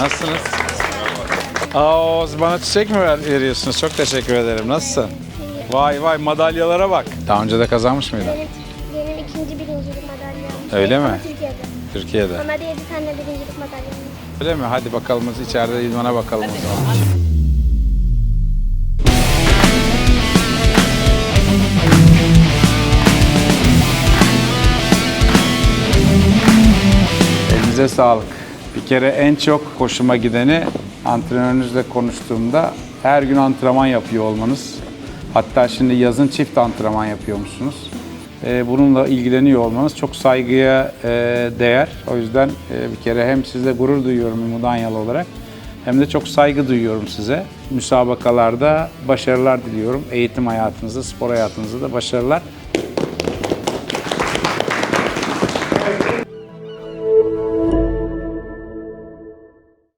Nasılsınız? Aa, bana çiçek mi ver- veriyorsunuz? Çok teşekkür ederim. Nasılsın? Vay vay madalyalara bak. Daha önce de kazanmış mıydın? Benim, benim ikinci birincilik madalyam. Öyle Ama mi? Türkiye'de. Türkiye'de. Normalde 7 tane birincilik madalyam. Öyle mi? Hadi bakalım içeride idmana bakalım o zaman. Elinize sağlık. Bir kere en çok hoşuma gideni antrenörünüzle konuştuğumda her gün antrenman yapıyor olmanız. Hatta şimdi yazın çift antrenman yapıyormuşsunuz. Ee, bununla ilgileniyor olmanız çok saygıya e, değer. O yüzden e, bir kere hem sizle gurur duyuyorum Mudanyalı olarak hem de çok saygı duyuyorum size. Müsabakalarda başarılar diliyorum. Eğitim hayatınızda, spor hayatınızda da başarılar.